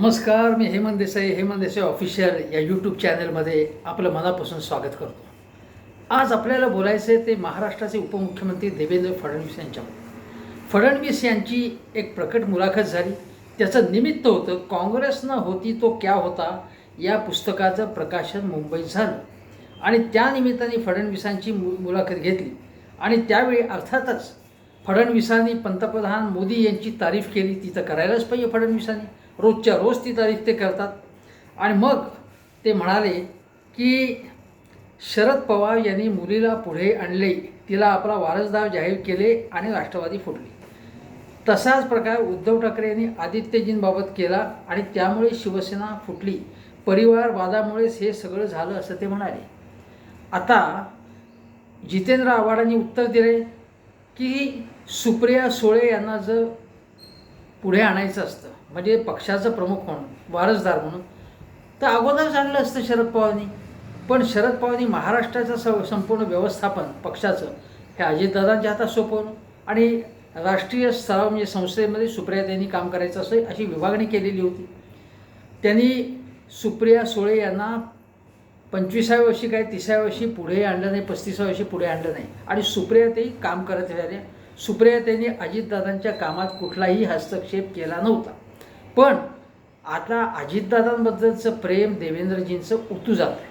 नमस्कार मी हेमंत देसाई हेमंत देसाई ऑफिशियल या यूट्यूब चॅनलमध्ये आपलं मनापासून स्वागत करतो. आज आपल्याला बोलायचं आहे ते महाराष्ट्राचे उपमुख्यमंत्री देवेंद्र फडणवीस यांच्यामध्ये फडणवीस यांची एक प्रकट मुलाखत झाली. त्याचं निमित्त होतं काँग्रेस न होती तो क्या होता या पुस्तकाचं प्रकाशन मुंबईत झालं. आणि त्यानिमित्ताने फडणवीसांची मु मुलाखत घेतली. आणि त्यावेळी अर्थातच फडणवीसांनी पंतप्रधान मोदी यांची तारीफ केली ती तर करायलाच पाहिजे फडणवीसांनी. रोजच्या रोज ती तारीख ते करतात. आणि मग ते म्हणाले की शरद पवार यांनी मुलीला पुढे आणले. तिला आपला वारसदार जाहीर केले आणि राष्ट्रवादी फुटली. तसाच प्रकार उद्धव ठाकरे यांनी आदित्यजींबाबत केला आणि त्यामुळे शिवसेना फुटली. परिवारवादामुळेच हे सगळं झालं असं ते म्हणाले. आता जितेंद्र आव्हाडांनी उत्तर दिले की सुप्रिया सुळे यांना जर पुढे आणायचं असतं. म्हणजे पक्षाचं प्रमुख म्हणून वारसदार म्हणून. तर अगोदरच आणलं असतं शरद पवारांनी. पण शरद पवारांनी महाराष्ट्राचं स संपूर्ण व्यवस्थापन पक्षाचं हे अजितदादांच्या हातात सोपवलं. आणि राष्ट्रीय स्तरावर म्हणजे संस्थेमध्ये सुप्रिया त्यांनी काम करायचं असं अशी विभागणी केलेली होती. त्यांनी सुप्रिया सुळे यांना पंचवीसाव्या वर्षी काय तिसाव्या वर्षी पुढे आणलं नाही पस्तीसाव्या वर्षी पुढे आणलं नाही. आणि सुप्रिया तेही काम करत राहिल्या सुप्रिया त्यांनी अजितदादांच्या कामात कुठलाही हस्तक्षेप केला नव्हता. पण आता अजितदादांबद्दलचं प्रेम देवेंद्रजींचं उतू जात आहे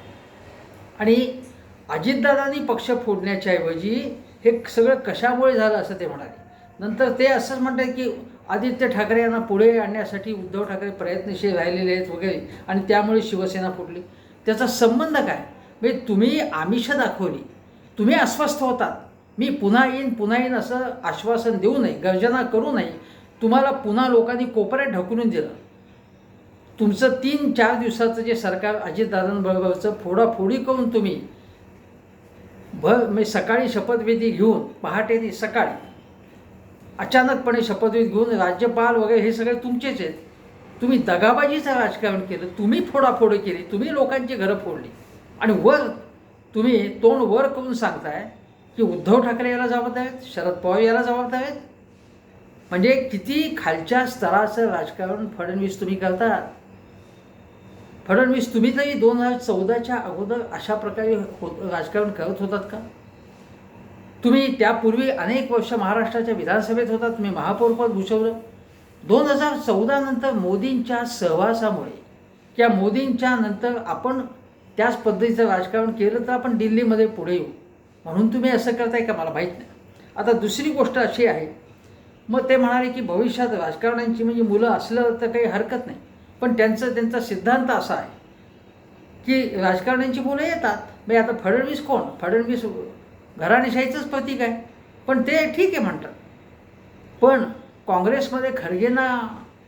आणि अजितदादांनी पक्ष फोडण्याच्या ऐवजी हे सगळं कशामुळे झालं असं ते म्हणाले. नंतर ते असंच म्हणतात की आदित्य ठाकरे यांना पुढे आणण्यासाठी उद्धव ठाकरे प्रयत्नशील राहिलेले आहेत वगैरे आणि त्यामुळे शिवसेना फुटली. त्याचा संबंध काय? म्हणजे तुम्ही आमिष दाखवली. तुम्ही अस्वस्थ होतात. मी पुन्हा येईन पुन्हा येईन असं आश्वासन देऊ नये गर्जना करू नये. तुम्हाला पुन्हा लोकांनी कोपऱ्यात ढकलून दिलं. तुमचं तीन चार दिवसाचं जे सरकार अजितदादांबरोबरचं फोडाफोडी करून तुम्ही भर म्हणजे सकाळी शपथविधी घेऊन पहाटेने सकाळी अचानकपणे शपथविधी घेऊन राज्यपाल वगैरे हे सगळे तुमचेच आहेत. तुम्ही दगाबाजीचं राजकारण केलं तुम्ही फोडाफोडी केली तुम्ही लोकांची घरं फोडली. आणि वर तुम्ही तोंड वर करून सांगताय की उद्धव ठाकरे याला जबाबदार आहेत शरद पवार याला जबाबदार आहेत? म्हणजे किती खालच्या स्तराचं राजकारण फडणवीस तुम्ही करता? फडणवीस तुम्ही तरी दोन हजार चौदाच्या अगोदर अशा प्रकारे हो राजकारण करत होतात का? तुम्ही त्यापूर्वी अनेक वर्ष महाराष्ट्राच्या विधानसभेत होतात तुम्ही महापौरपद भूषवलं. दोन हजार चौदा नंतर मोदींच्या सहवासामुळे किंवा मोदींच्या नंतर आपण त्याच पद्धतीचं राजकारण केलं तर आपण दिल्लीमध्ये पुढे येऊ. म्हणून तुम्ही असं करताय का मला माहीत नाही. आता दुसरी गोष्ट अशी आहे मग ते म्हणाले की भविष्यात राजकारण्यांची म्हणजे मुलं असलं तर काही हरकत नाही. पण त्यांचं त्यांचा सिद्धांत असा आहे की राजकारण्यांची मुलं येतात. म्हणजे आता फडणवीस कोण? फडणवीस घराणेशाहीचंच प्रतीक आहे. पण ते ठीक आहे म्हणतात. पण काँग्रेसमध्ये खरगेंना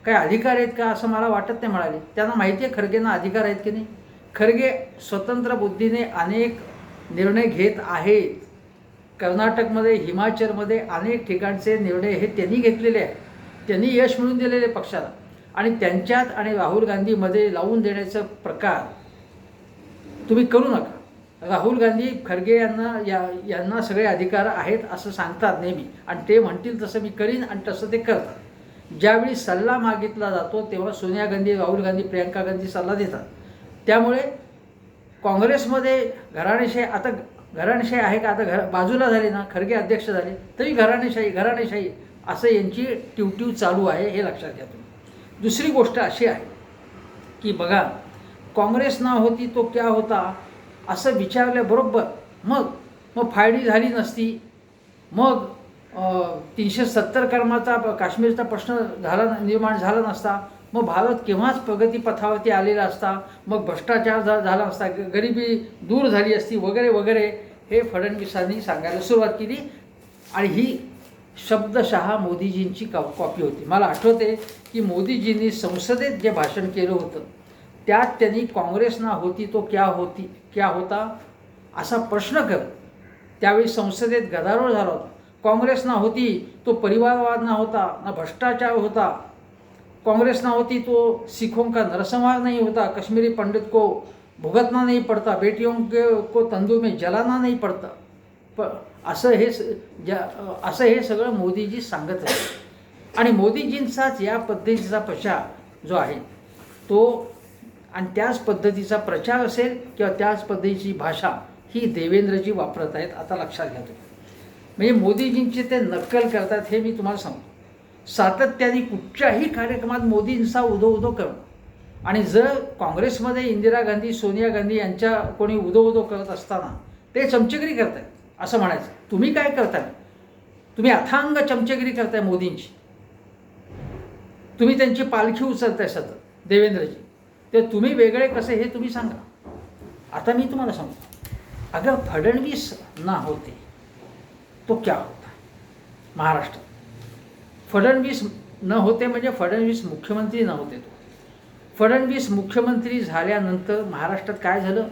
काही अधिकार आहेत का असं मला वाटत नाही म्हणाले. त्यांना माहिती आहे खरगेंना अधिकार आहेत की नाही? खरगे स्वतंत्र बुद्धीने अनेक निर्णय घेत आहेत कर्नाटकमध्ये हिमाचलमध्ये अनेक ठिकाणचे निर्णय हे त्यांनी घेतलेले आहेत. त्यांनी यश मिळून दिलेले पक्षाला. आणि त्यांच्यात आणि राहुल गांधीमध्ये लावून देण्याचा प्रकार तुम्ही करू नका. राहुल गांधी खरगे यांना या यांना सगळे अधिकार आहेत असं सांगतात नेहमी. आणि ते म्हणतील तसं मी करीन आणि तसं ते करतात. ज्यावेळी सल्ला मागितला जातो तेव्हा सोनिया गांधी राहुल गांधी प्रियंका गांधी सल्ला देतात. त्यामुळे काँग्रेसमध्ये घराणेशाही आता घराणेशाही आहे का? आता घर बाजूला झाली ना खरगे अध्यक्ष झाले तरी घराणेशाही घराणेशाही असं यांची ट्यूट्यू चालू आहे हे लक्षात घ्या तुम्ही. दुसरी गोष्ट अशी आहे की बघा काँग्रेस ना होती तो क्या होता असं विचारल्याबरोबर मग मग फायडी झाली नसती. मग तीनशे सत्तर कर्माचा काश्मीरचा प्रश्न झाला निर्माण झाला नसता. मग भारत केव्हाच प्रगतीपथावरती आलेला असता? मग भ्रष्टाचार झाला असता? गरिबी दूर झाली असती? वगैरे वगैरे. हे फडणवीसांनी सांगायला सुरुवात केली. आणि ही शब्दशहा मोदीजींची कॉ कॉपी होती. मला आठवते की मोदीजींनी संसदेत जे भाषण केलं होतं त्यात त्यांनी काँग्रेस ना होती तो क्या होती क्या होता असा प्रश्न कर त्यावेळी संसदेत गदारोळ झाला होता. काँग्रेस ना होती तो परिवारवाद ना होता ना भ्रष्टाचार होता कांग्रेस ना होती तो सिखों का नरसंहार नहीं होता कश्मीरी पंडित को भुगतना नहीं पड़ता बेटियों के को तंदूर में जलाना नाही पड़ता. प असं हे स- ज्या असं हे सगळं मोदीजी सांगत आहे आणि मोदीजींचाच या पद्धतीचा प्रचार जो आहे तो आणि त्याच पद्धतीचा प्रचार असेल किंवा त्याच पद्धतीची भाषा ही देवेंद्रजी वापरत आहेत आता लक्षात घ्या तुम्ही. म्हणजे मोदीजींची ते नक्कल करतात हे मी तुम्हाला सांगतो. सातत्याने कुठच्याही कार्यक्रमात मोदींचा उदो उदो करणं आणि जर काँग्रेसमध्ये इंदिरा गांधी सोनिया गांधी यांच्या कोणी उदो उदो करत असताना ते चमचेगिरी करतायत असं म्हणायचं. तुम्ही काय करताय? तुम्ही अथांग चमचेगिरी करताय मोदींची. तुम्ही त्यांची पालखी उचलताय सतत देवेंद्रजी. ते तुम्ही वेगळे कसे हे तुम्ही सांगा. आता मी तुम्हाला सांगतो. अगं फडणवीस ना होते तो क्या होता? महाराष्ट्रात. फडणवीस न होते म्हणजे फडणवीस मुख्यमंत्री न होते तो. फडणवीस मुख्यमंत्री झाल्यानंतर महाराष्ट्रात काय झालं?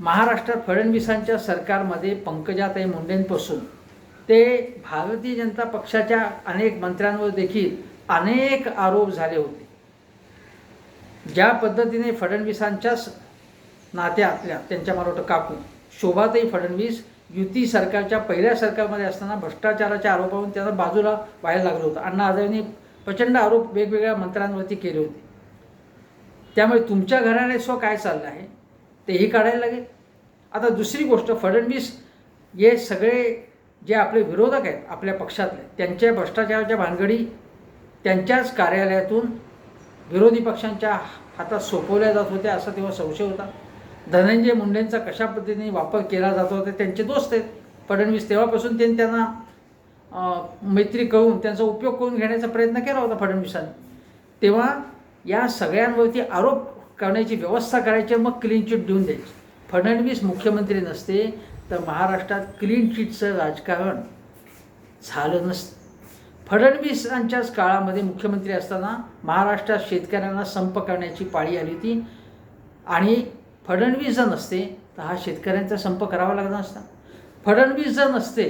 महाराष्ट्रात फडणवीसांच्या सरकारमध्ये पंकजाताई मुंडेंपासून ते भारतीय जनता पक्षाच्या अनेक मंत्र्यांवर देखील अनेक आरोप झाले होते. ज्या पद्धतीने फडणवीसांच्याच नात्यातल्या त्यांच्या मारोट काकू शोभाताई फडणवीस युती सरकारच्या पहिल्या सरकारमध्ये असताना भ्रष्टाचाराच्या आरोपावरून त्यांना बाजूला व्हायला लागलं होतं. अण्णा हजारेंनी प्रचंड आरोप वेगवेगळ्या मंत्र्यांवरती केले होते. त्यामुळे तुमच्या घराने स्व काय चाललं आहे तेही काढायला लागेल. आता दुसरी गोष्ट फडणवीस हे सगळे जे आपले विरोधक आहेत आपल्या पक्षातले त्यांच्या भ्रष्टाचाराच्या भानगडी त्यांच्याच कार्यालयातून विरोधी पक्षांच्या हातात सोपवल्या जात होत्या असा तेव्हा संशय होता. धनंजय मुंडेंचा कशा पद्धतीने वापर केला जात होता त्यांचे दोस्त आहेत. फडणवीस तेव्हापासून त्यांनी त्यांना मैत्री करून त्यांचा उपयोग करून घेण्याचा प्रयत्न केला होता फडणवीसांनी. तेव्हा या सगळ्यांवरती आरोप करण्याची व्यवस्था करायची मग क्लीन चिट देऊन द्यायची. फडणवीस मुख्यमंत्री नसते तर महाराष्ट्रात क्लीन चिटचं राजकारण झालं नसतं. फडणवीसांच्याच काळामध्ये मुख्यमंत्री असताना महाराष्ट्रात शेतकऱ्यांना संप करण्याची पाळी आली होती आणि फडणवीस जर नसते तर हा शेतकऱ्यांचा संप करावा लागला नसता. फडणवीस जर नसते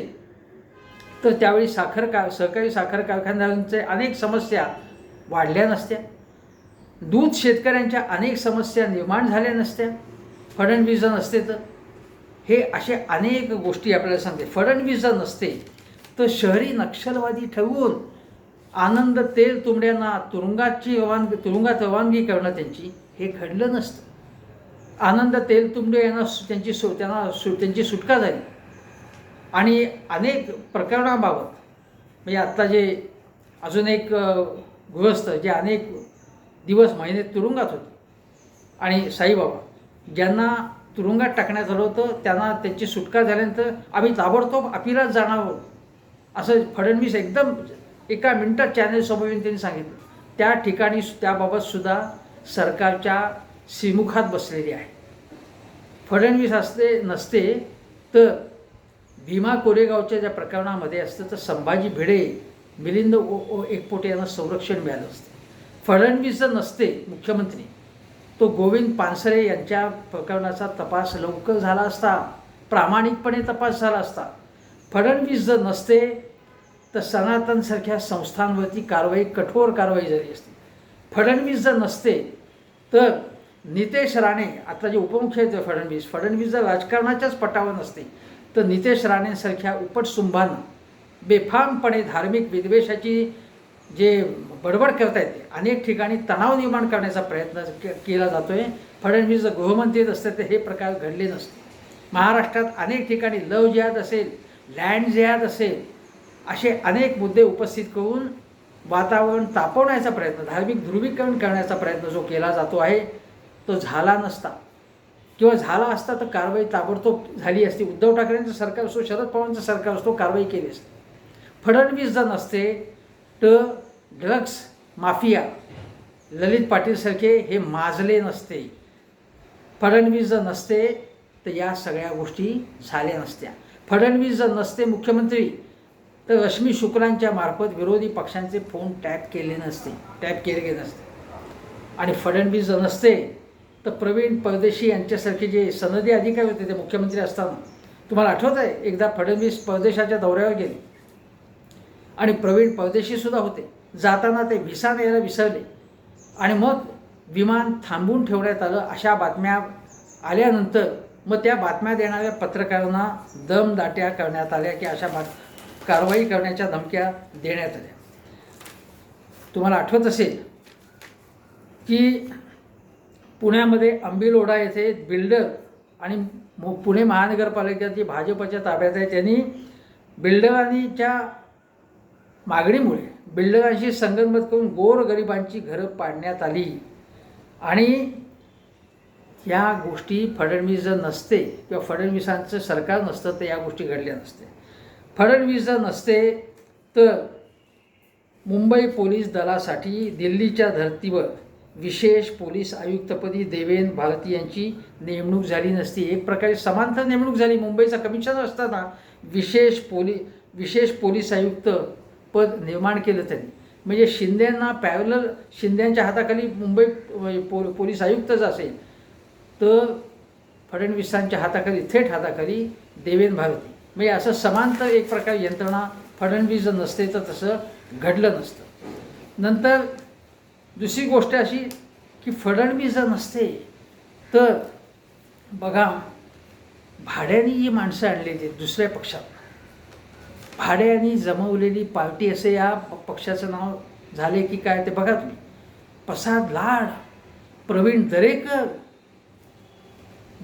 तर त्यावेळी साखर का सहकारी साखर कारखान्यांचे अनेक समस्या वाढल्या नसत्या. दूध शेतकऱ्यांच्या अनेक समस्या निर्माण झाल्या नसत्या. फडणवीस जर नसते तर हे असे अनेक गोष्टी आपल्याला सांगते. फडणवीस जर नसते तर शहरी नक्षलवादी ठरवून आनंद तेल तुंबड्यांना तुरुंगाची रवानगी तुरुंगात रवानगी करणं त्यांची हे घडलं नसतं. आनंद तेल तुंबडे यांना त्यांची सु त्यांना सु त्यांची सुटका झाली. आणि अनेक प्रकरणाबाबत म्हणजे आत्ता जे अजून एक गृहस्थ जे अनेक दिवस महिने तुरुंगात होते. आणि साईबाबा ज्यांना तुरुंगात टाकण्यात आलं होतं त्यांना त्यांची सुटका झाल्यानंतर आम्ही ताबडतोब अपिलात जाणार आहोत. असं फडणवीस एकदम एका मिनटात चॅनलसमोर येऊन त्यांनी सांगितलं. त्या ठिकाणी त्याबाबतसुद्धा सरकारच्या श्रीमुखात बसलेली आहे. फडणवीस असते नसते तर भीमा कोरेगावच्या ज्या प्रकरणामध्ये असतं तर संभाजी भिडे मिलिंद ओ ओ एकपोटे यांना संरक्षण मिळालं असतं. फडणवीस जर नसते मुख्यमंत्री तो गोविंद पानसरे यांच्या प्रकरणाचा तपास लवकर झाला असता प्रामाणिकपणे तपास झाला असता. फडणवीस जर नसते तर सनातनसारख्या संस्थांवरती कारवाई कठोर कारवाई झाली असती. फडणवीस जर नसते तर नितेश राणे आता जे उपमुख्य आहेत फडणवीस फडणवीस जर राजकारणाच्याच पटावर नसते. तर नितेश राणेंसारख्या उपटसुंभांना बेफामपणे धार्मिक विद्वेषाची जे बडबड करता अनेक ठिकाणी तणाव निर्माण करण्याचा प्रयत्न के केला जातो आहे फडणवीस जर गृहमंत्री असते तर हे प्रकार घडले नसते. महाराष्ट्रात अनेक ठिकाणी लव जिहाद असेल लँड जिहाद असेल असे अनेक मुद्दे उपस्थित करून वातावरण तापवण्याचा प्रयत्न धार्मिक ध्रुवीकरण करण्याचा प्रयत्न जो केला जातो आहे तो झाला नसता. किंवा झाला असता तर कारवाई ताबडतोब झाली असती. उद्धव ठाकरेंचं सरकार असतो शरद पवारांचं सरकार असतो कारवाई केली असते. फडणवीस जर नसते तर ड्रग्स माफिया ललित पाटीलसारखे हे माजले नसते. फडणवीस जर नसते तर या सगळ्या गोष्टी झाल्या नसत्या. फडणवीस जर नसते मुख्यमंत्री तर रश्मी शुक्लांच्या मार्फत विरोधी पक्षांचे फोन टॅप केले नसते टॅप केले गेले नसते. आणि फडणवीस जर नसते तर प्रवीण परदेशी यांच्यासारखे जे सनदी अधिकारी होते ते मुख्यमंत्री असताना तुम्हाला आठवत आहे? एकदा फडणवीस परदेशाच्या दौऱ्यावर गेले. आणि प्रवीण परदेशीसुद्धा होते. जाताना ते व्हिसा न्यायला विसरले. आणि मग विमान थांबून ठेवण्यात आलं. अशा बातम्या आल्यानंतर मग त्या बातम्या देणाऱ्या पत्रकारांना दमदाट्या करण्यात आल्या की अशा बात कारवाई करण्याच्या धमक्या देण्यात आल्या. तुम्हाला आठवत असेल की पुण्यामध्ये आंबिलोडा येथे बिल्डर आणि मु- पुणे महानगरपालिका जी भाजपच्या ताब्यात आहे. त्यांनी बिल्डरांनीच्या मागणीमुळे बिल्डरांशी संगनमत करून गोरगरिबांची घरं पाडण्यात आली. आणि या गोष्टी फडणवीस जर नसते किंवा फडणवीसांचं सरकार नसतं तर या गोष्टी घडल्या नसते. फडणवीस जर नसते तर मुंबई पोलीस दलासाठी दिल्लीच्या धर्तीवर विशेष पोलीस आयुक्तपदी देवेंद्र भारती यांची नेमणूक झाली नसती. एक प्रकारे समांतर नेमणूक झाली. मुंबईचा कमिशनर असताना विशेष पोली विशेष पोलीस आयुक्त पद निर्माण केलं त्यांनी. म्हणजे शिंदेंना पॅरलर शिंदेंच्या हाताखाली मुंबई पो पोलीस आयुक्तच असेल तर फडणवीसांच्या हाताखाली थेट हाताखाली देवेंद्र भारती. म्हणजे असं समांतर एक प्रकार यंत्रणा फडणवीस जर नसते तर तसं घडलं नसतं. नंतर दुसरी गोष्ट अशी की फडणवीस जर नसते तर बघा भाड्याने जी माणसं आणलेली आहेत दुसऱ्या पक्षात. भाड्याने जमवलेली पार्टी असे या प- पक्षाचं नाव झाले की काय ते बघा तुम्ही. प्रसाद लाड प्रवीण दरेकर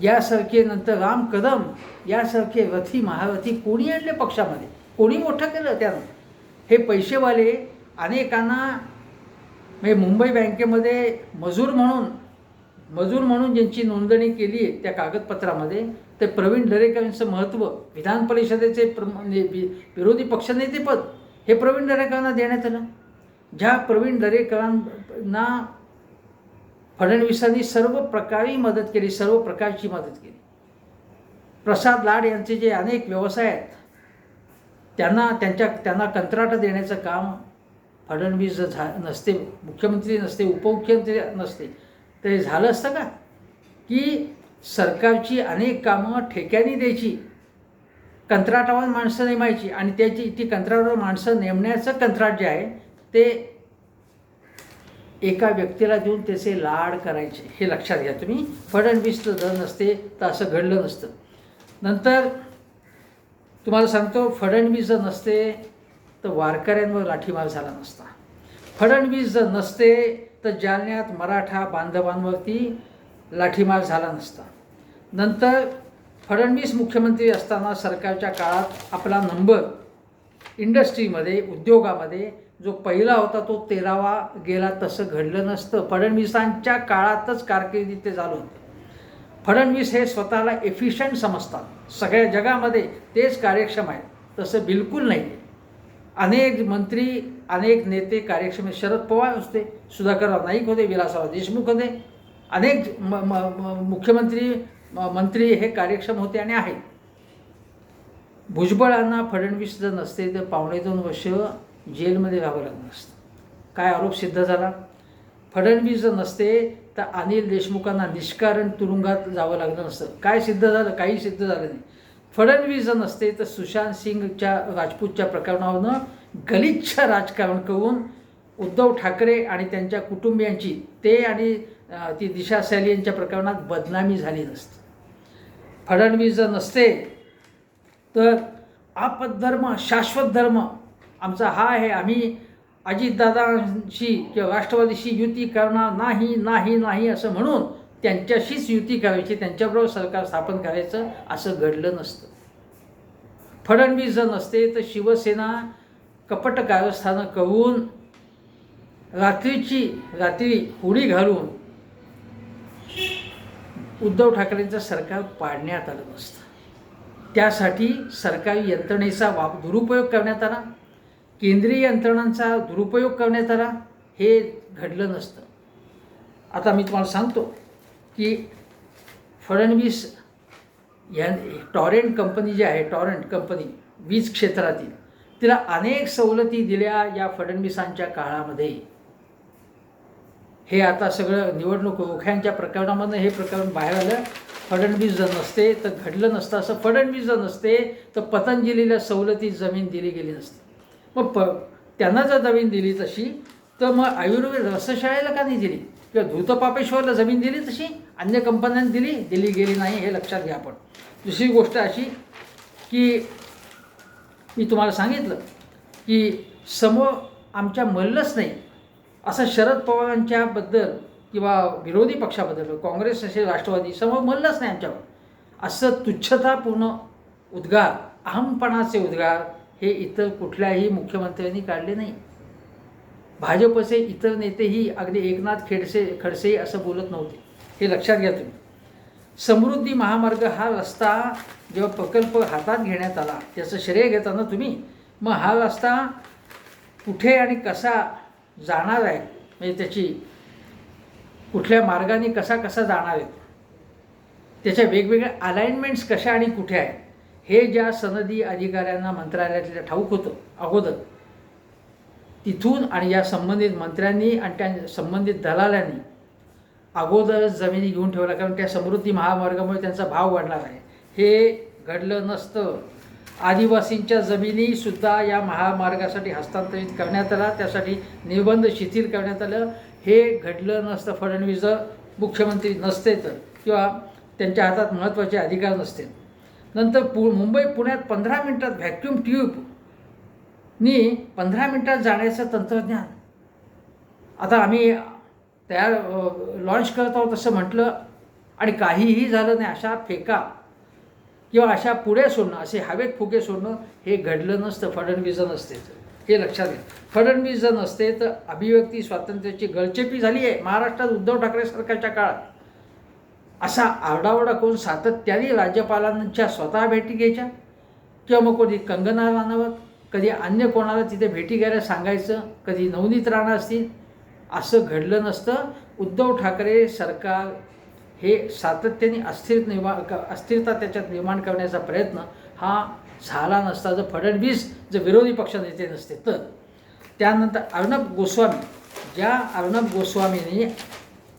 यासारखे नंतर राम कदम यासारखे रथी महारथी कोणी आणले पक्षामध्ये? कोणी मोठं केलं त्यानं? हे पैसेवाले अनेकांना म्हणजे मुंबई बँकेमध्ये मजूर म्हणून मजूर म्हणून ज्यांची नोंदणी केली आहे त्या कागदपत्रामध्ये ते प्रवीण दरेकरांचं महत्त्व विधान परिषदेचे प्र म्हणजे विरोधी पक्षनेतेपद हे प्रवीण दरेकरांना देण्यात आलं. ज्या प्रवीण दरेकरांना फडणवीसांनी सर्व प्रकारे मदत केली सर्व प्रकारची मदत केली. प्रसाद लाड यांचे जे अनेक व्यवसाय आहेत त्यांना त्यांच्या त्यांना कंत्राट देण्याचं काम फडणवीस जर झा नसते मुख्यमंत्री नसते उपमुख्यमंत्री नसते तर हे झालं असतं का? की सरकारची अनेक कामं ठेक्याने द्यायची कंत्राटावर माणसं नेमायची आणि त्याची ती कंत्राटावर माणसं नेमण्याचं कंत्राट जे आहे ते एका व्यक्तीला देऊन त्याचे लाड करायचे हे लक्षात घ्या तुम्ही. फडणवीस जर नसते तर असं घडलं नसतं. नंतर तुम्हाला सांगतो फडणवीस जर नसते तर वारकऱ्यांवर लाठीमार झाला नसता. फडणवीस जर नसते तर जालन्यात मराठा बांधवांवरती लाठीमार झाला नसता. नंतर फडणवीस मुख्यमंत्री असताना सरकारच्या काळात आपला नंबर इंडस्ट्रीमध्ये उद्योगामध्ये जो पहिला होता तो तेरावा गेला तसं घडलं नसतं. फडणवीसांच्या काळातच कारकिर्दीत ते झालं होतं. फडणवीस हे स्वतःला एफिशियंट समजतात. सगळ्या जगामध्ये तेच कार्यक्षम आहेत. तसं बिलकुल नाही. अनेक मंत्री अनेक नेते कार्यक्षम शरद पवार असते सुधाकरराव नाईक होते विलासराव देशमुख होते. अनेक म म मुख्यमंत्री म- मंत्री हे कार्यक्षम होते आणि आहेत. भुजबळांना फडणवीस जर नसते तर पावणे दोन वर्ष जेलमध्ये राहावं लागलं असतं. काय आरोप सिद्ध झाला? फडणवीस जर नसते तर अनिल देशमुखांना निष्कारण तुरुंगात जावं लागलं नसतं. काय सिद्ध झालं? काही सिद्ध झालं नाही. फडणवीस जर नसते तर सुशांत सिंगच्या राजपूतच्या प्रकरणावरनं गलिच्छ राजकारण करून उद्धव ठाकरे आणि त्यांच्या कुटुंबियांची ते आणि ती दिशा सॅली यांच्या प्रकरणात बदनामी झाली नसती. फडणवीस जर नसते तर आपधर्म शाश्वत धर्म आमचा हा आहे. आम्ही अजितदादांशी किंवा राष्ट्रवादीशी युती करणार नाही नाही नाही असं म्हणून त्यांच्याशीच युती करायची त्यांच्याबरोबर सरकार स्थापन करायचं असं घडलं नसतं. फडणवीस जर नसते तर शिवसेना कपट कारस्थानं करून रात्रीची रात्री होडी घालून उद्धव ठाकरेंचं सरकार पाडण्यात आलं नसतं. त्यासाठी सरकारी यंत्रणेचा वाप दुरुपयोग करण्यात आला. केंद्रीय यंत्रणांचा दुरुपयोग करण्यात आला. हे घडलं नसतं. आता मी तुम्हाला सांगतो की फडणवीस या टॉरेंट कंपनी जी आहे टॉरेंट कंपनी वीज क्षेत्रातील तिला अनेक सवलती दिल्या या फडणवीसांच्या काळामध्ये. हे आता सगळं निवडणूक रोख्यांच्या प्रकरणामधनं हे प्रकरण बाहेर आलं. फडणवीस जर नसते तर घडलं नसतं. असं फडणवीस जर नसते तर पतंजलीला सवलती जमीन दिली गेली नसती. मग प त्यांना जर जमीन दिली तशी तर मग आयुर्वेद रसशाळेला का नाही दिली? किंवा धूतपापेश्वरला जमीन दिली तशी अन्य कंपन्यांनी दिली दिली गेली नाही हे लक्षात घ्या आपण. दुसरी गोष्ट अशी की मी तुम्हाला सांगितलं की समोर आमच्या मल्लच नाही. असं शरद पवारांच्याबद्दल किंवा विरोधी पक्षाबद्दल काँग्रेस असेल राष्ट्रवादी समोर मल्लच नाही आमच्यावर. असं तुच्छतापूर्ण उद्गार अहमपणाचे उद्गार हे इतर कुठल्याही मुख्यमंत्र्यांनी काढले नाही. भाजपचे इतर नेतेही अगदी एकनाथ खेडसे खडसे असं बोलत नव्हते. हे लक्षात घ्या तुम्ही. समृद्धी महामार्ग हा रस्ता जेव्हा प्रकल्प हातात घेण्यात आला त्याचं श्रेय घेताना तुम्ही मग हा रस्ता कुठे आणि कसा जाणार आहे? म्हणजे त्याची कुठल्या मार्गाने कसा कसा जाणार आहे? त्याच्या वेगवेगळ्या अलाइनमेंट्स कशा आणि कुठे आहेत? हे ज्या सनदी अधिकाऱ्यांना मंत्रालयातल्या ठाऊक होतं अगोदर. तिथून आणि या संबंधित मंत्र्यांनी आणि त्या संबंधित दलालांनी अगोदरच जमिनी घेऊन ठेवल्या कारण त्या समृद्धी महामार्गामुळे त्यांचा भाव वाढणार आहे. हे घडलं नसतं. आदिवासींच्या जमिनीसुद्धा या महामार्गासाठी हस्तांतरित करण्यात आला त्यासाठी निर्बंध शिथिल करण्यात आलं. हे घडलं नसतं फडणवीस जर मुख्यमंत्री नसते तर किंवा त्यांच्या हातात महत्त्वाचे अधिकार नसते. नंतर पु मुंबई पुण्यात पंधरा मिनटात व्हॅक्युम ट्यूब नी पंधरा मिनटात जाण्याचं तंत्रज्ञान. आता आम्ही तयार लॉन्च करत आहोत असं म्हटलं आणि काहीही झालं नाही अशा फेका किंवा अशा पुढे सोडणं असे हवेत फुगे सोडणं हे घडलं नसतं फडणवीस जर नसते. हे लक्षात घ्या. फडणवीस जर नसते तर अभिव्यक्ती स्वातंत्र्याची गळचेपी झाली आहे. महाराष्ट्रात उद्धव ठाकरे सरकारच्या काळात. असा आरडाओरडा करून सातत्याने राज्यपालांच्या स्वतः भेटी घ्यायच्या? किंवा मग कोणी कंगना राणावत कधी अन्य कोणाला तिथे भेटी घ्यायला सांगायचं कधी नवनीत राहणार असतील असं घडलं नसतं. उद्धव ठाकरे सरकार हे सातत्याने अस्थिर निर्माण अस्थिरता त्याच्यात निर्माण करण्याचा प्रयत्न हा झाला नसता. जर फडणवीस जर विरोधी पक्षनेते नसते तर. त्यानंतर अर्णब गोस्वामी ज्या अर्णब गोस्वामीने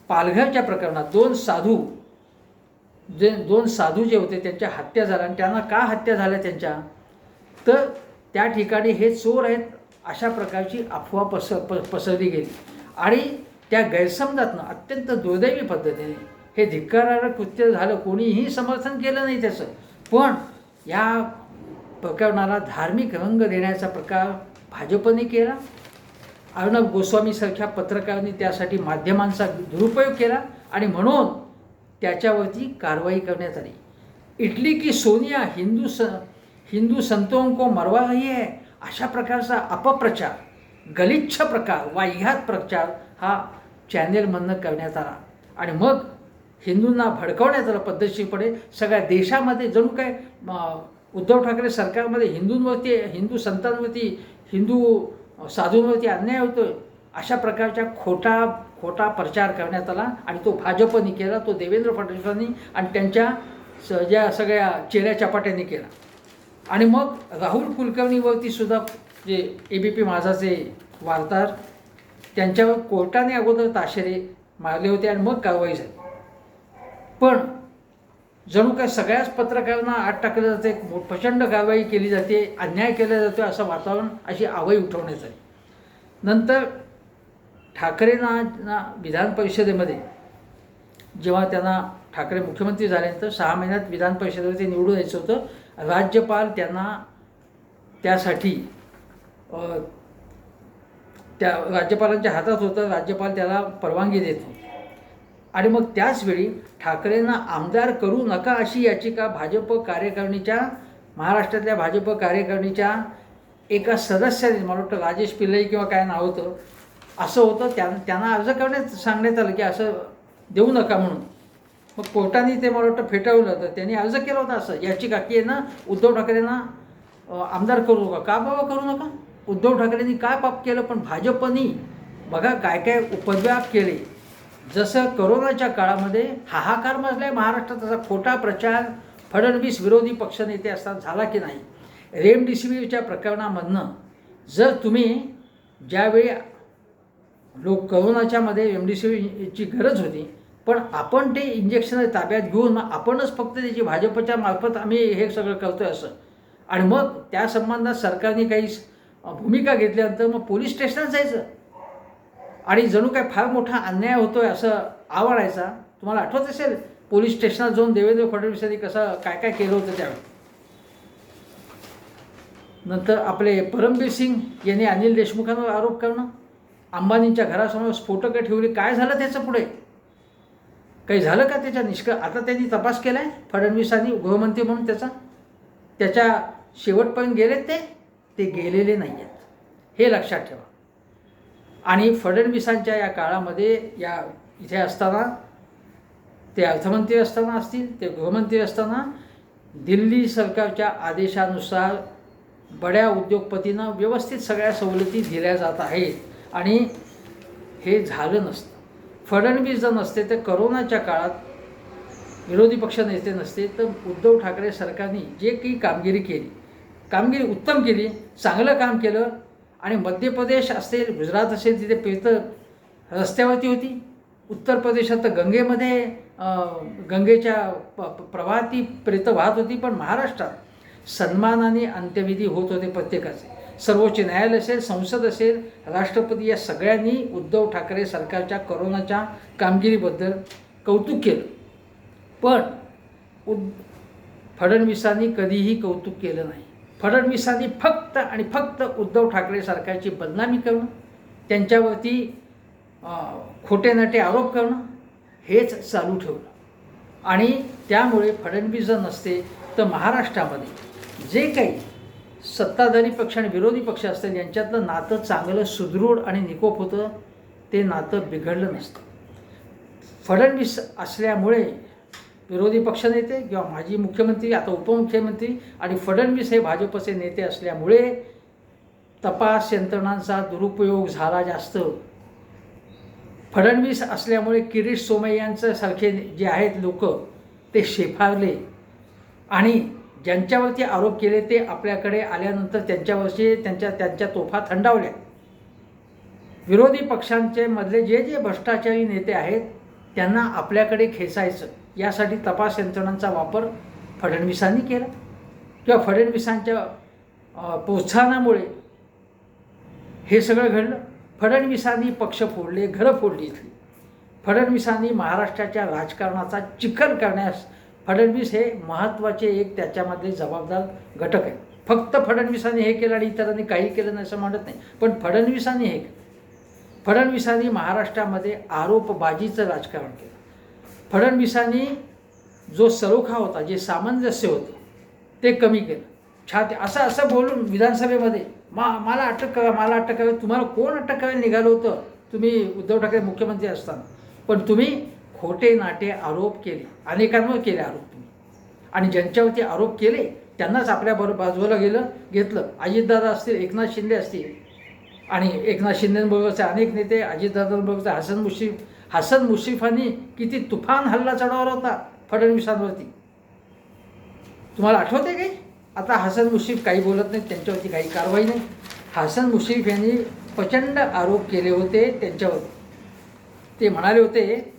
पालघरच्या प्रकरणात दोन साधू जे दोन साधू जे होते त्यांच्या हत्या झाल्या. आणि त्यांना का हत्या झाल्या त्यांच्या? तर त्या ठिकाणी हे चोर आहेत अशा प्रकारची अफवा पस प पसरली गेली. आणि त्या गैरसमजातनं अत्यंत दुर्दैवी पद्धतीने हे धिक्कारार्ह कृत्य झालं कोणीही समर्थन केलं नाही त्याचं. पण या प्रकरणाला धार्मिक रंग देण्याचा प्रकार भाजपने केला. अर्णब गोस्वामीसारख्या पत्रकारांनी त्यासाठी माध्यमांचा दुरुपयोग केला आणि म्हणून त्याच्यावरती कारवाई करण्यात आली. इटली की सोनिया हिंदू स हिंदू संतों को मरवा रही है अशा प्रकारचा अपप्रचार गलिच्छ प्रकार वाह्यात प्रचार हा चॅनेलमधनं करण्यात आला. आणि मग हिंदूंना भडकवण्यात आलं पद्धतशीरपणे. सगळ्या देशामध्ये जणू काय उद्धव ठाकरे सरकारमध्ये हिंदूंवरती हिंदू संतांवरती हिंदू साधूंवरती अन्याय होतोय अशा प्रकारच्या खोटा खोटा प्रचार करण्यात आला. आणि तो भाजपने केला तो देवेंद्र फडणवीसांनी आणि त्यांच्या स ज्या सगळ्या चेहऱ्या चपाट्यांनी केला. आणि मग राहुल कुलकर्णीवरती सुद्धा जे ए बी पी माझाचे वार्ताहर त्यांच्यावर कोर्टाने अगोदर ताशेरे मारले होते आणि मग कारवाई झाली. पण जणू काय सगळ्याच पत्रकारांना आत टाकलं जाते प्रचंड कारवाई केली जाते अन्याय केला जातो असं वातावरण अशी आवई उठवण्यात आली. नंतर ठाकरेंना विधान परिषदेमध्ये जेव्हा त्यांना ठाकरे मुख्यमंत्री झाल्यानंतर सहा महिन्यात विधान परिषदेवर ते निवडून यायचं होतं. राज्यपाल त्यांना त्यासाठी त्या राज्यपालांच्या हातात होतं राज्यपाल त्याला परवानगी देत होते. आणि मग त्याचवेळी ठाकरेंना आमदार करू नका अशी याचिका भाजप कार्यकारिणीच्या महाराष्ट्रातल्या भाजप कार्यकारिणीच्या एका सदस्याने मला वाटतं राजेश पिल्लई किंवा काय नाव होतं असं होतं. त्या त्यांना अर्ज करण्यात सांगण्यात आलं की असं देऊ नका म्हणून. मग कोर्टाने ते मला वाटतं फेटाळलं होतं. त्यांनी अर्ज केला होता असं. याचिका की ना उद्धव ठाकरेंना आमदार करू नका. का बाबा करू नका? उद्धव ठाकरेंनी काय पाप केलं? पण भाजपनी बघा काय काय उपद्व्याप केले. जसं करोनाच्या काळामध्ये हाहाकार माजला आहे महाराष्ट्रात तसा खोटा प्रचार फडणवीस विरोधी पक्षनेते असतात झाला की नाही? रेमडिसिवीरच्या प्रकरणामधनं जर तुम्ही ज्यावेळी लोक करोनाच्यामध्ये रेमडिसिवीरची गरज होती पण आपण ते इंजेक्शन ताब्यात घेऊन मग आपणच फक्त त्याची भाजपच्या मार्फत आम्ही हे सगळं करतो आहे असं. आणि मग त्या संबंधात सरकारने काही भूमिका घेतल्यानंतर मग पोलीस स्टेशनात जायचं. आणि जणू काय फार मोठा अन्याय होतो आहे असं आवडायचा. तुम्हाला आठवत असेल पोलीस स्टेशनात जाऊन देवेंद्र फडणवीसांनी कसं काय काय केलं होतं त्यावेळी? नंतर आपले परमबीर सिंग यांनी अनिल देशमुखांवर आरोप करणं. अंबानींच्या घरासमोर स्फोटकं ठेवली. काय झालं त्याचं पुढे? काही झालं का त्याच्या निष्क आता त्यांनी तपास केला आहे फडणवीसांनी गृहमंत्री म्हणून त्याचा. त्याच्या शेवटपर्यंत गेलेत ते ते गेलेले नाही आहेत हे लक्षात ठेवा. आणि फडणवीसांच्या या काळामध्ये या इथे असताना ते अर्थमंत्री असताना असतील ते गृहमंत्री असताना दिल्ली सरकारच्या आदेशानुसार बड्या उद्योगपतींना व्यवस्थित सगळ्या सवलती दिल्या जात आहेत. आणि हे झालं नसतं. फडणवीस जर नसते तर करोनाच्या काळात विरोधी पक्ष नेते नसते तर उद्धव ठाकरे सरकारने जे काही कामगिरी केली कामगिरी उत्तम केली चांगलं काम केलं आणि मध्य प्रदेश असेल गुजरात असेल तिथे पेत रस्त्यावरती होती. उत्तर प्रदेशात तर गंगेमध्ये गंगेच्या प प- प्रवाहात ती प्रेतं वाहत होती पण महाराष्ट्रात सन्मानाने अंत्यविधी होत होते प्रत्येकाचे. सर्वोच्च न्यायालय असेल संसद असेल राष्ट्रपती या सगळ्यांनी उद्धव ठाकरे सरकारच्या करोनाच्या कामगिरीबद्दल कौतुक केलं. पण उद फडणवीसांनी कधीही कौतुक केलं नाही. फडणवीसांनी फक्त आणि फक्त उद्धव ठाकरे सरकारची बदनामी करणं त्यांच्यावरती खोटे नाटे आरोप करणं हेच चालू ठेवलं. आणि त्यामुळे फडणवीस जर नसते तर महाराष्ट्रामध्ये जे काही सत्ताधारी पक्ष आणि विरोधी पक्ष असतील यांच्यातलं नातं चांगलं सुदृढ आणि निकोप होतं ते नातं बिघडलं नसतं. फडणवीस असल्यामुळे विरोधी पक्षनेते किंवा माजी मुख्यमंत्री आता उपमुख्यमंत्री आणि फडणवीस हे भाजपचे नेते असल्यामुळे तपास यंत्रणांचा दुरुपयोग झाला जास्त. फडणवीस असल्यामुळे किरीट सोमय्यांचं सारखे जे आहेत लोक ते शेफारले आणि ज्यांच्यावरती आरोप केले ते आपल्याकडे आल्यानंतर त्यांच्यावरची त्यांच्या त्यांच्या तोफा थंडावल्या. विरोधी पक्षांचे मधले जे जे भ्रष्टाचारी नेते आहेत त्यांना आपल्याकडे खेचायचं यासाठी तपास यंत्रणांचा वापर फडणवीसांनी केला. किंवा फडणवीसांच्या प्रोत्साहनामुळे हे सगळं घडलं. फडणवीसांनी पक्ष फोडले घरं फोडली इथली. फडणवीसांनी महाराष्ट्राच्या राजकारणाचा चिखल करण्यास फडणवीस हे महत्त्वाचे एक त्याच्यामधले जबाबदार घटक आहे. फक्त फडणवीसांनी हे केलं आणि इतरांनी काही केलं नाही असं म्हणत नाही. पण फडणवीसांनी हे केलं. फडणवीसांनी महाराष्ट्रामध्ये आरोपबाजीचं राजकारण केलं. फडणवीसांनी जो सलोखा होता जे सामंजस्य होतं ते कमी केलं. छाती असं असं बोलून विधानसभेमध्ये मा मला अटक करा मला अटक करावी तुम्हाला कोण अटक करायला निघालं होतं? तुम्ही उद्धव ठाकरे मुख्यमंत्री असताना. पण तुम्ही खोटे नाटे आरोप केले. अनेकांवर केले आरोप तुम्ही. आणि ज्यांच्यावरती आरोप केले त्यांनाच आपल्या बरोबर बाजूला गेलं घेतलं. अजितदादा असतील एकनाथ शिंदे असतील. आणि एकनाथ शिंदेबरोबरचे अनेक नेते अजितदादांबरोबरचे हसन मुश्रीफ. हसन मुश्रीफांनी किती तुफान हल्ला चढवला होता फडणवीसांवरती. तुम्हाला आठवते काही? आता हसन मुश्रीफ काही बोलत नाहीत त्यांच्यावरती काही कारवाई नाही. हसन मुश्रीफ यांनी प्रचंड आरोप केले होते त्यांच्यावर. ते म्हणाले होते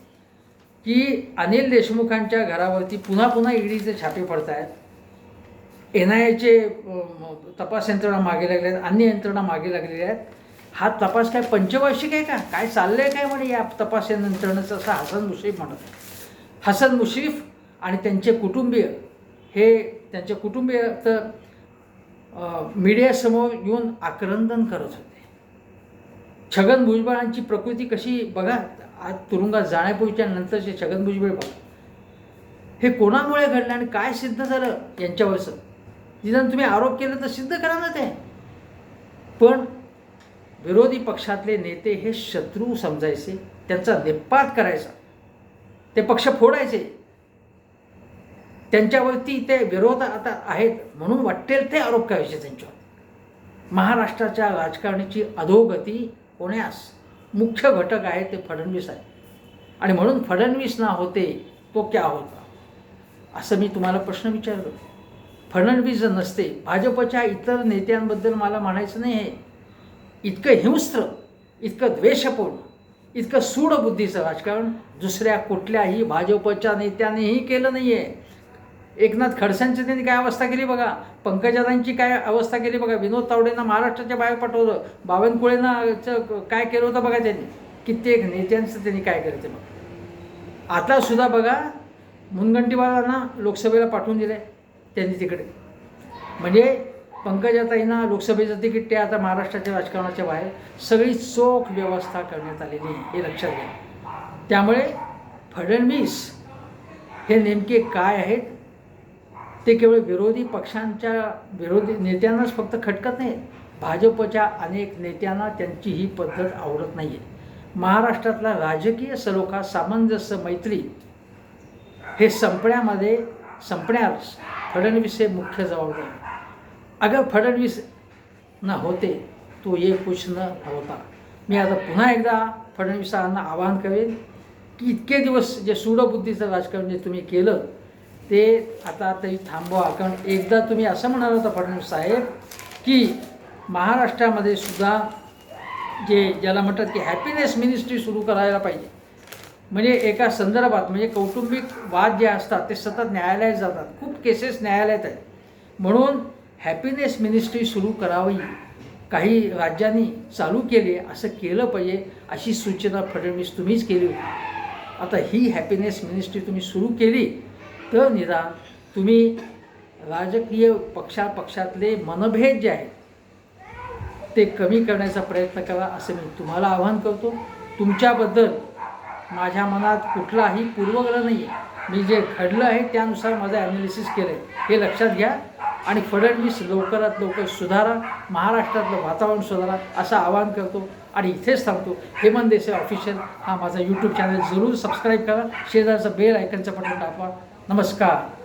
की अनिल देशमुखांच्या घरावरती पुन्हा पुन्हा ईडीचे छापे पडत आहेत एन आय एचे तपास यंत्रणा मागे लागल्या आहेत अन्य यंत्रणा मागे लागलेल्या आहेत. हा तपास काय पंचवार्षिक आहे का? काय चाललं आहे काय म्हणे या तपास यंत्रणेचं? असं हसन मुश्रीफ म्हणत हसन मुश्रीफ आणि त्यांचे कुटुंबीय हे त्यांचे कुटुंबीय तर मीडियासमोर येऊन आक्रंदन करत होते. छगन भुजबळांची प्रकृती कशी बघा आज तुरुंगात जाण्यापूर्वीच्या नंतरचे छगन भुजबळ बघा हे कोणामुळे घडलं आणि काय सिद्ध झालं यांच्यावरचं निदान तुम्ही आरोप केला तर सिद्ध करा ना ते पण विरोधी पक्षातले नेते हे शत्रू समजायचे त्यांचा निपात करायचा ते पक्ष फोडायचे. त्यांच्यावरती ते विरोध आता आहेत म्हणून वाटेल ते आरोप करायचे त्यांच्यावर. महाराष्ट्राच्या राजकारणाची अधोगती होण्यास मुख्य घटक आहे ते फडणवीस आहे. आणि म्हणून फडणवीस ना होते तो क्या होता? असं मी तुम्हाला प्रश्न विचारलो फडणवीस जर नसते भाजपच्या इतर नेत्यांबद्दल मला म्हणायचं नाही आहे. इतकं हिंस्त्र इतकं द्वेषपूर्ण इतकं सूडबुद्धीचं राजकारण दुसऱ्या कुठल्याही भाजपच्या नेत्यानेही केलं नाही आहे एकनाथ खडसेंची त्यांनी काय अवस्था केली बघा? पंकजातांची काय अवस्था केली बघा? विनोद तावडेंना महाराष्ट्राच्या बाहेर पाठवलं. बावनकुळेंना चं काय केलं होतं बघा त्यांनी? कित्येक नेत्यांचं त्यांनी काय केलं ते बघा. आता सुद्धा बघा मुनगंटीवालांना लोकसभेला पाठवून दिलं आहे त्यांनी तिकडे. म्हणजे पंकजाताईंना लोकसभेचं तिकीट ते आता महाराष्ट्राच्या राजकारणाच्या बाहेर सगळी चोख व्यवस्था करण्यात आलेली हे लक्षात घ्या. त्यामुळे फडणवीस हे नेमके काय आहेत? ते केवळ विरोधी पक्षांच्या विरोधी नेत्यांनाच फक्त खटकत नाही भाजपच्या अनेक नेत्यांना त्यांची ही पद्धत आवडत नाही आहे महाराष्ट्रातला राजकीय सलोखा सामंजस्य मैत्री हे संपण्यामध्ये संपण्यास फडणवीस हे मुख्य जबाबदार अगर फडणवीस न होते तो ये कुछ न होता मी आता पुन्हा एकदा फडणवीसांना आवाहन करेन की इतके दिवस जे सूडबुद्धीचं राजकारण जे तुम्ही केलं ते आता तरी थांबवा. कारण एकदा तुम्ही असं म्हणाल होता फडणवीस साहेब की महाराष्ट्रामध्ये सुद्धा जे ज्याला म्हणतात की हॅपीनेस मिनिस्ट्री सुरू करायला पाहिजे. म्हणजे एका संदर्भात म्हणजे कौटुंबिक वाद जे असतात ते सतत न्यायालयात जातात. खूप केसेस न्यायालयात आहेत. म्हणून हॅपीनेस मिनिस्ट्री सुरू करावी. काही राज्यांनी चालू केले असं केलं पाहिजे अशी सूचना फडणवीस तुम्हीच केली होती. आता ही हॅपीनेस मिनिस्ट्री तुम्ही सुरू केली तर निदान तुम्ही राजकीय पक्षा पक्षातले मनभेद जे आहेत ते कमी करण्याचा प्रयत्न करा असं मी तुम्हाला आवाहन करतो. तुमच्याबद्दल माझ्या मनात कुठलाही पूर्वग्रह नाही आहे मी जे घडलं आहे त्यानुसार माझं ॲनालिसिस केलं आहे हे लक्षात घ्या आणि फडणवीस लवकरात लवकर सुधारा महाराष्ट्रातलं वातावरण सुधारा असं आवाहन करतो आणि इथेच थांबतो. हेमंत देसाई ऑफिशियल हा माझा यूट्यूब चॅनल जरूर सबस्क्राईब करा. शेजारचं बेल आयकनचं बटन दाबवा नमस्कार